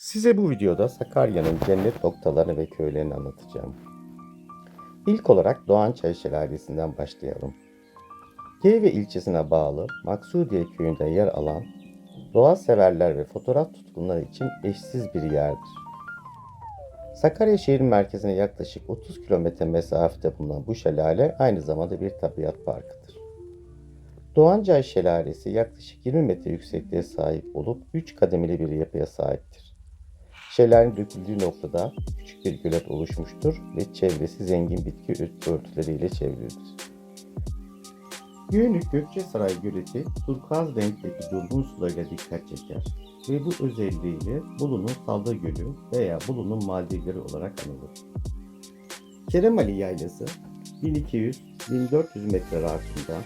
Size bu videoda Sakarya'nın cennet noktalarını ve köylerini anlatacağım. İlk olarak Doğançay Şelalesi'nden başlayalım. Geyve ilçesine bağlı Maksudiye köyünde yer alan doğa severler ve fotoğraf tutkunları için eşsiz bir yerdir. Sakarya şehir merkezine yaklaşık 30 kilometre mesafede bulunan bu şelale aynı zamanda bir tabiat parkıdır. Doğancay Şelalesi yaklaşık 20 metre yüksekliğe sahip olup 3 kademeli bir yapıya sahiptir. Şelalenin döküldüğü noktada küçük bir gölet oluşmuştur ve çevresi zengin bitki örtüleriyle çevrilidir. Göynük Gökçesaray Göleti turkuaz renkteki durgun sularıyla dikkat çeker ve bu özelliğiyle Bolu'nun Salda Gölü veya Bolu'nun Maldivleri olarak anılır. Keremali Yaylası 1200-1400 metre rakımda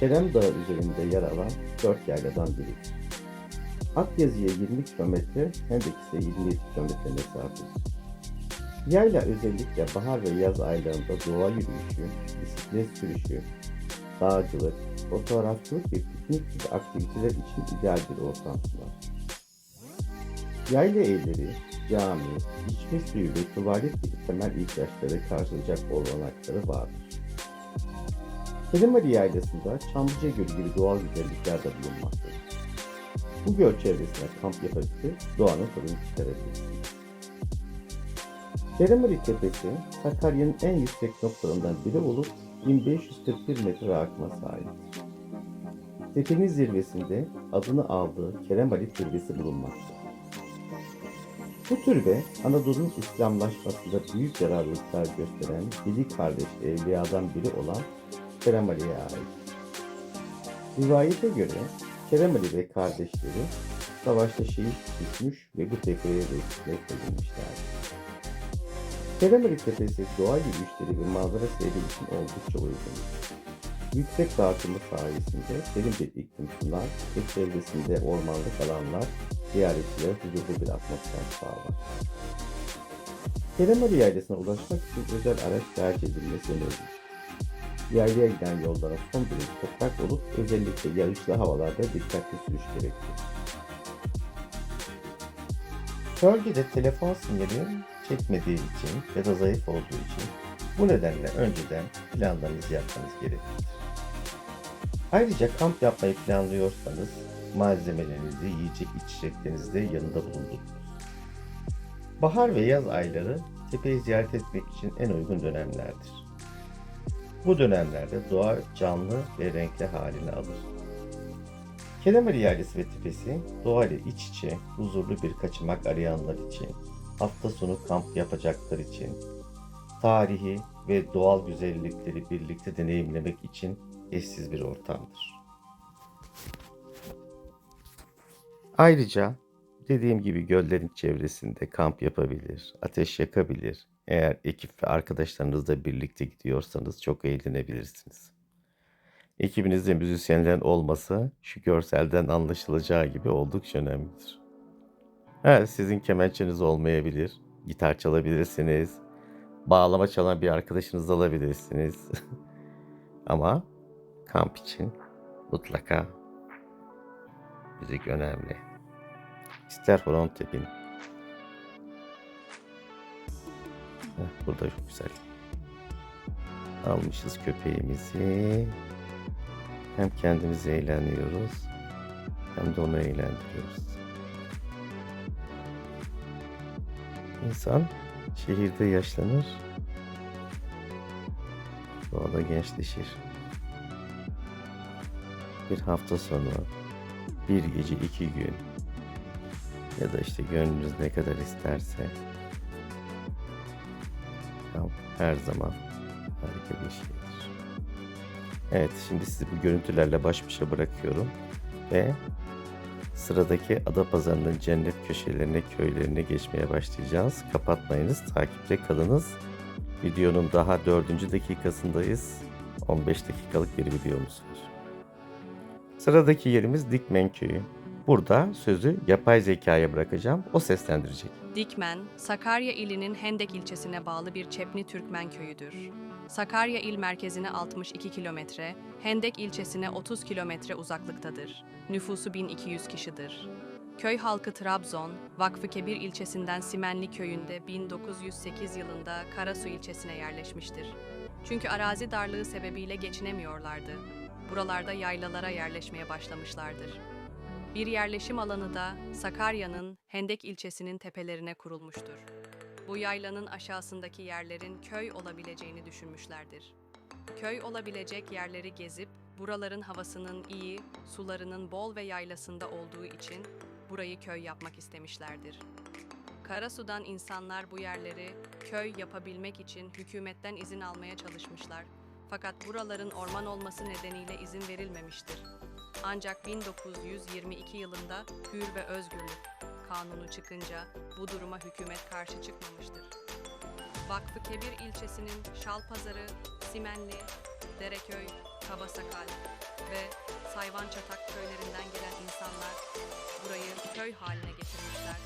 Kerem Dağı üzerinde yer alan dört yayladan biridir. Akyazı'ya 20 km, Hendek ise 27 km mesafedir. Yayla özellikle bahar ve yaz aylarında doğa yürüyüşü, bisiklet sürüşü, dağcılık, fotoğrafçılık ve piknik gibi aktiviteler için ideal bir ortam sunar. Yayla evleri, cami, içme suyu ve tuvalet gibi temel ihtiyaçları karşılayacak olanakları vardır. Kelimali Yaylası'nda Çamlıca Gölü gibi doğal güzellikler de bulunmaktadır. Bu göl çevresine kamp yapabilir, doğanın tadını çıkarabilirsiniz. Kerimali Tepesi, Sakarya'nın en yüksek noktalarından biri olup 1541 metre rakıma sahiptir. Tepenin zirvesinde adını aldığı Keremali Türbesi bulunmaktadır. Bu türbe Anadolu'nun İslamlaşmasında büyük yararlılıklar gösteren Dili kardeş evliyadan biri olan Kerem Ali'ye ait. Rivayete göre Kerem ve kardeşleri savaşta şehit düşmüş ve bu tepeye vesile edilmişlerdir. Kerem Ali Tepesi doğa yürüyüşleri ve manzara seyri için oldukça uygun. Yüksek dağıtımı sayesinde serin bir iklim sunar ve çevresinde ormanlık alanlar ziyaretçilere huzurlu bir atmosfer sağlar. Kerem Ali Yaylası'na ulaşmak için özel araç tercih edilmesi önerilir. Yaylaya giden yollara son derece toprak olup özellikle yağışlı havalarda dikkatli sürüş gerekir. Bölgede telefon sinyali çekmediği için ya da zayıf olduğu için bu nedenle önceden planlarınızı yapmanız gerekir. Ayrıca kamp yapmayı planlıyorsanız malzemelerinizi, yiyecek içeceklerinizi de yanında bulundurunuz. Bahar ve yaz ayları tepeyi ziyaret etmek için en uygun dönemlerdir. Bu dönemlerde doğa canlı ve renkli halini alır. Kelemeli Yaylası ve Tepesi doğayla iç içe huzurlu bir kaçamak arayanlar için, hafta sonu kamp yapacaklar için, tarihi ve doğal güzellikleri birlikte deneyimlemek için eşsiz bir ortamdır. Ayrıca dediğim gibi göllerin çevresinde kamp yapabilir, ateş yakabilir. Eğer ekip ve arkadaşlarınızla birlikte gidiyorsanız çok eğlenebilirsiniz. Ekibinizde müzisyenlerin olması şu görselden anlaşılacağı gibi oldukça önemlidir. Evet, sizin kemençeniz olmayabilir, gitar çalabilirsiniz, bağlama çalan bir arkadaşınız alabilirsiniz. Ama kamp için mutlaka müzik önemli. İster horon tepin. Burada çok güzel. Almışız köpeğimizi. Hem kendimizi eğleniyoruz hem de onu eğlendiriyoruz. İnsan şehirde yaşlanır, doğada gençleşir. Bir hafta sonu, bir gece iki gün ya da işte gönlünüz ne kadar isterse kamp her zaman harika bir şeydir. Evet şimdi sizi bu görüntülerle baş başa bırakıyorum ve sıradaki Adapazarı'nın cennet köşelerine, köylerine geçmeye başlayacağız. Kapatmayınız, takipte kalınız. Videonun daha dördüncü dakikasındayız. 15 dakikalık bir videomuz var. Sıradaki yerimiz Dikmen Köyü. Burada sözü yapay zekaya bırakacağım. O seslendirecek. Dikmen, Sakarya ilinin Hendek ilçesine bağlı bir Çepni Türkmen köyüdür. Sakarya il merkezine 62 kilometre, Hendek ilçesine 30 kilometre uzaklıktadır. Nüfusu 1200 kişidir. Köy halkı Trabzon, Vakfı Kebir ilçesinden Simenli köyünde 1908 yılında Karasu ilçesine yerleşmiştir. Çünkü arazi darlığı sebebiyle geçinemiyorlardı. Buralarda yaylalara yerleşmeye başlamışlardır. Bir yerleşim alanı da Sakarya'nın Hendek ilçesinin tepelerine kurulmuştur. Bu yaylanın aşağısındaki yerlerin köy olabileceğini düşünmüşlerdir. Köy olabilecek yerleri gezip buraların havasının iyi, sularının bol ve yaylasında olduğu için burayı köy yapmak istemişlerdir. Karasu'dan insanlar bu yerleri köy yapabilmek için hükümetten izin almaya çalışmışlar. Fakat buraların orman olması nedeniyle izin verilmemiştir. Ancak 1922 yılında Hür ve Özgürlük kanunu çıkınca bu duruma hükümet karşı çıkmamıştır. Vakfı Kebir ilçesinin Şalpazarı, Simenli, Dereköy, Kabasakal ve Sayvançatak köylerinden gelen insanlar burayı köy haline getirmişler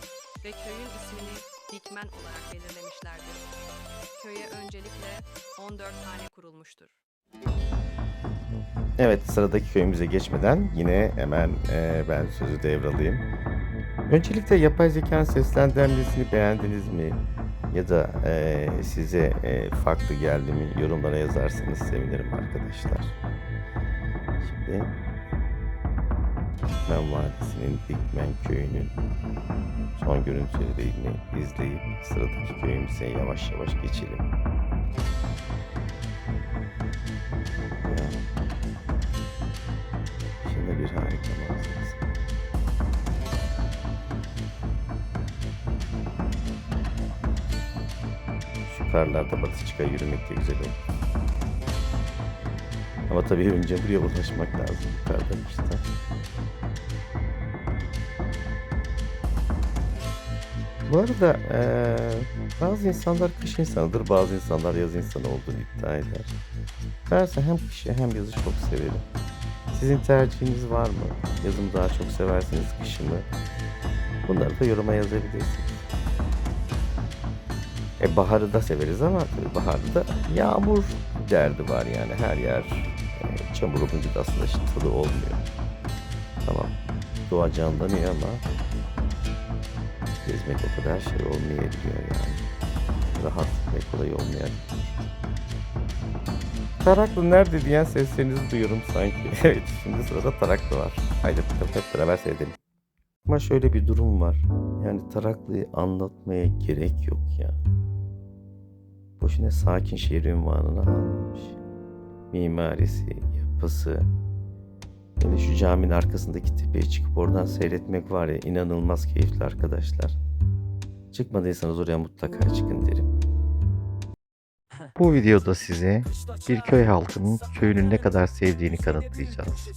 ve köyün ismini Dikmen olarak belirlemişlerdir. Köye öncelikle 14 tane kurulmuştur. Evet sıradaki köyümüze geçmeden yine hemen e, ben sözü devralayım. Öncelikle yapay zekanın seslendirmesini beğendiniz mi? Ya da e, size e, farklı geldi mi? Yorumlara yazarsanız sevinirim arkadaşlar. Şimdi Dikmen Vadisi'nin Dikmen Köyü'nün son görüntülerini izleyip sıradaki köyümüze yavaş yavaş geçelim. Karlarda batı çıka yürümek de güzel olur. Ama tabii önce buraya ulaşmak lazım yukarıdan işte. Bu arada eee, bazı insanlar kış insanıdır, bazı insanlar yaz insanı olduğunu iddia eder. Bense hem kışı hem yazı çok severim. Sizin tercihiniz var mı? Yazı mı daha çok seversiniz, kışı mı? Bunları da yoruma yazabilirsiniz. E baharı da severiz ama baharda da yağmur derdi var yani her yer e, çamur olunca da aslında tadı olmuyor. Tamam doğa canlanıyor ama gezmek o kadar şey olmayabiliyor yani. Rahat ve kolay olmayabiliyor. Taraklı nerede diyen seslerinizi duyuyorum sanki. evet şimdi sırada Taraklı var. Haydi bakalım hep beraber seyredelim. Ama şöyle bir durum var. Yani Taraklı'yı anlatmaya gerek yok ya. Boşuna sakin şehir ünvanını almış. Mimarisi, yapısı. Hele şu caminin arkasındaki tepeye çıkıp oradan seyretmek var ya inanılmaz keyifli arkadaşlar. Çıkmadıysanız oraya mutlaka çıkın derim. Bu videoda size bir köy halkının köyünü ne kadar sevdiğini kanıtlayacağız.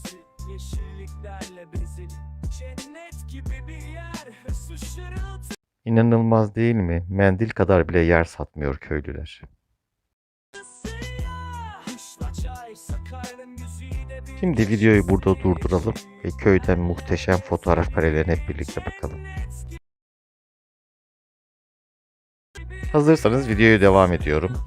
İnanılmaz değil mi? Mendil kadar bile yer satmıyor köylüler. Şimdi videoyu burada durduralım ve köyden muhteşem fotoğraf karelerine hep birlikte bakalım. Hazırsanız videoya devam ediyorum.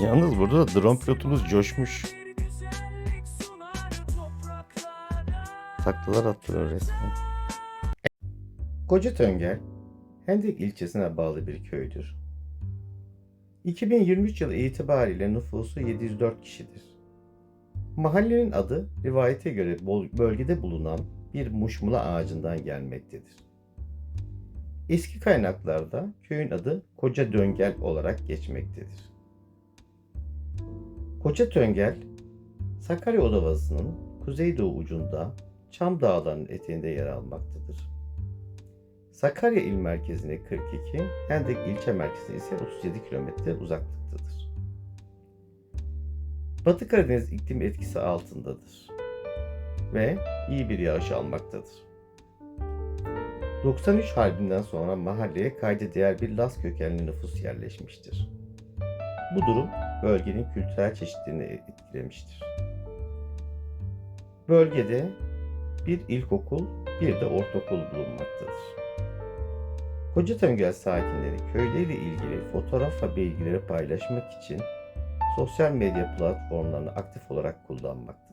Yalnız burada da drone pilotumuz coşmuş. Taklalar attırıyor resmen. Koca Töngel, Hendek ilçesine bağlı bir köydür. 2023 yılı itibariyle nüfusu 704 kişidir. Mahallenin adı rivayete göre bölgede bulunan bir muşmula ağacından gelmektedir. Eski kaynaklarda köyün adı Koca Döngel olarak geçmektedir. Koca Töngel, Sakarya Odavası'nın kuzeydoğu ucunda Çam Dağları'nın eteğinde yer almaktadır. Sakarya il merkezine 42, Hendek ilçe merkezine ise 37 kilometre uzaklıktadır. Batı Karadeniz iklim etkisi altındadır ve iyi bir yağış almaktadır. 93 Harbi'nden sonra mahalleye kayda değer bir Laz kökenli nüfus yerleşmiştir. Bu durum bölgenin kültürel çeşitliliğini etkilemiştir. Bölgede bir ilkokul, bir de ortaokul bulunmaktadır. Koca Töngel sakinleri köyleriyle ilgili fotoğraf ve bilgileri paylaşmak için sosyal medya platformlarını aktif olarak kullanmaktadırlar.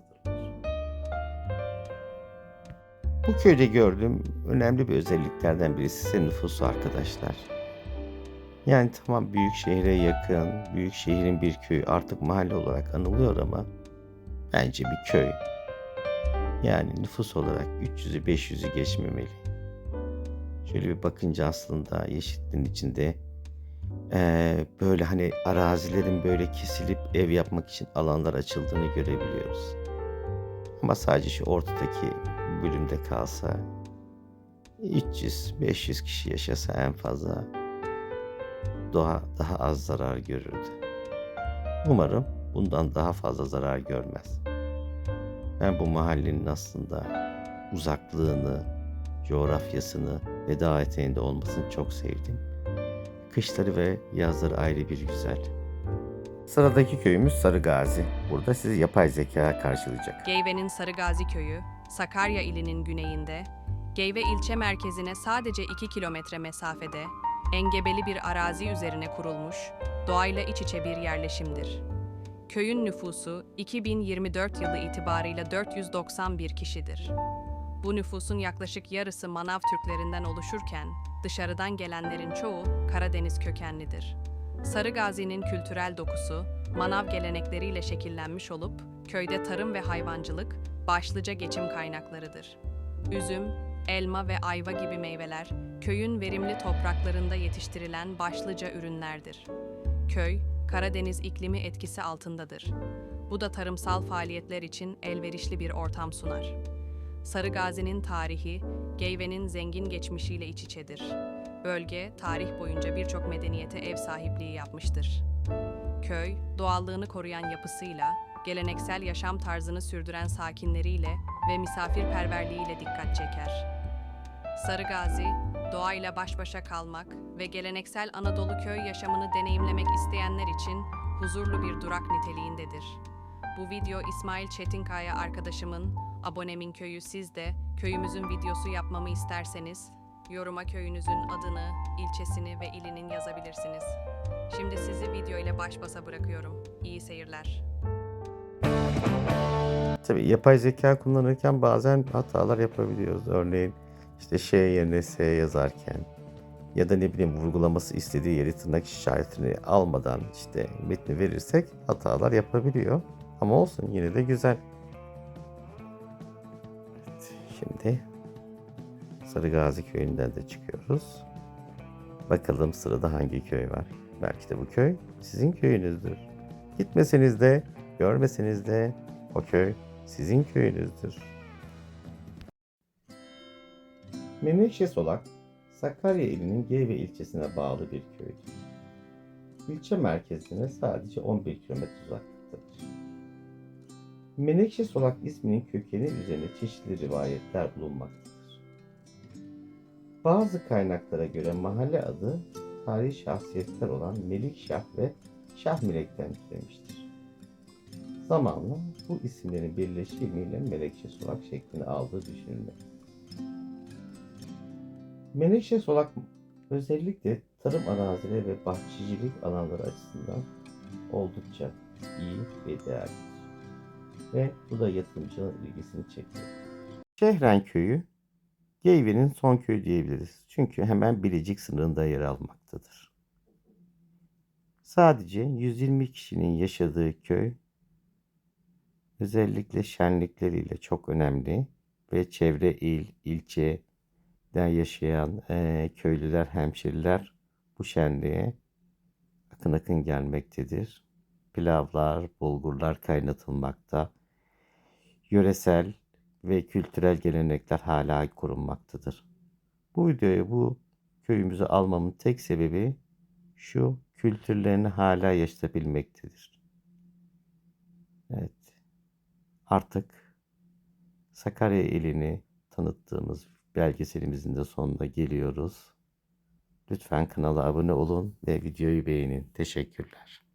Bu köyde gördüğüm önemli bir özelliklerden birisi ise nüfusu arkadaşlar. Yani tamam büyük şehre yakın, büyük şehrin bir köyü artık mahalle olarak anılıyor ama bence bir köy. Yani nüfus olarak 300'ü 500'ü geçmemeli. Şöyle bir bakınca aslında Yeşillik'in içinde eee, böyle hani arazilerin böyle kesilip ev yapmak için alanlar açıldığını görebiliyoruz. Ama sadece şu ortadaki bölümde kalsa 300-500 kişi yaşasa en fazla doğa daha az zarar görürdü. Umarım bundan daha fazla zarar görmez. Ben bu mahallenin aslında uzaklığını, coğrafyasını ve dağ eteğinde olmasını çok sevdim. Kışları ve yazları ayrı bir güzel. Sıradaki köyümüz Sarı Gazi. Burada sizi yapay zeka karşılayacak. Geyve'nin Sarıgazi Köyü, Sakarya ilinin güneyinde, Geyve ilçe merkezine sadece 2 kilometre mesafede, engebeli bir arazi üzerine kurulmuş, doğayla iç içe bir yerleşimdir. Köyün nüfusu 2024 yılı itibarıyla 491 kişidir. Bu nüfusun yaklaşık yarısı Manav Türklerinden oluşurken, dışarıdan gelenlerin çoğu Karadeniz kökenlidir. Sarı Gazi'nin kültürel dokusu, Manav gelenekleriyle şekillenmiş olup, köyde tarım ve hayvancılık başlıca geçim kaynaklarıdır. Üzüm, elma ve ayva gibi meyveler, köyün verimli topraklarında yetiştirilen başlıca ürünlerdir. Köy, Karadeniz iklimi etkisi altındadır. Bu da tarımsal faaliyetler için elverişli bir ortam sunar. Sarı Gazi'nin tarihi, Geyve'nin zengin geçmişiyle iç içedir. Bölge, tarih boyunca birçok medeniyete ev sahipliği yapmıştır. Köy, doğallığını koruyan yapısıyla, geleneksel yaşam tarzını sürdüren sakinleriyle ve misafirperverliğiyle dikkat çeker. Sarı Gazi, doğayla baş başa kalmak ve geleneksel Anadolu köy yaşamını deneyimlemek isteyenler için huzurlu bir durak niteliğindedir. Bu video İsmail Çetinkaya arkadaşımın, abonemin köyü siz de köyümüzün videosu yapmamı isterseniz, yoruma köyünüzün adını, ilçesini ve ilinin yazabilirsiniz. Şimdi sizi video ile baş başa bırakıyorum. İyi seyirler. Tabii yapay zeka kullanırken bazen hatalar yapabiliyoruz. Örneğin işte şey yerine S yazarken ya da ne bileyim vurgulaması istediği yeri tırnak işaretini almadan işte metni verirsek hatalar yapabiliyor. Ama olsun yine de güzel. Evet, şimdi Sarıgazi köyünden de çıkıyoruz. Bakalım sırada hangi köy var? Belki de bu köy sizin köyünüzdür. Gitmeseniz de, görmeseniz de o köy sizin köyünüzdür. Menekşe Solak, Sakarya ilinin Geyve ilçesine bağlı bir köydür. İlçe merkezine sadece 11 kilometre uzaklıktadır. Menekşe Solak isminin kökeni üzerine çeşitli rivayetler bulunmaktadır. Bazı kaynaklara göre mahalle adı tarihi şahsiyetler olan Melik Şah ve Şah Melek'ten türemiştir. Zamanla bu isimlerin birleşimiyle Menekşe Solak şeklini aldığı düşünülmektedir. Menekşe Solak özellikle tarım arazileri ve bahçecilik alanları açısından oldukça iyi ve değerlidir. Ve bu da yatırımcının ilgisini çekiyor. Şehren Köyü Geyve'nin son köyü diyebiliriz. Çünkü hemen Bilecik sınırında yer almaktadır. Sadece 120 kişinin yaşadığı köy özellikle şenlikleriyle çok önemli ve çevre il, ilçede yaşayan eee, köylüler, hemşeriler bu şenliğe akın akın gelmektedir. Pilavlar, bulgurlar kaynatılmakta. Yöresel ve kültürel gelenekler hala korunmaktadır. Bu videoyu bu köyümüzü almamın tek sebebi şu kültürlerini hala yaşatabilmektedir. Evet. Artık Sakarya ilini tanıttığımız belgeselimizin de sonuna geliyoruz. Lütfen kanala abone olun ve videoyu beğenin. Teşekkürler.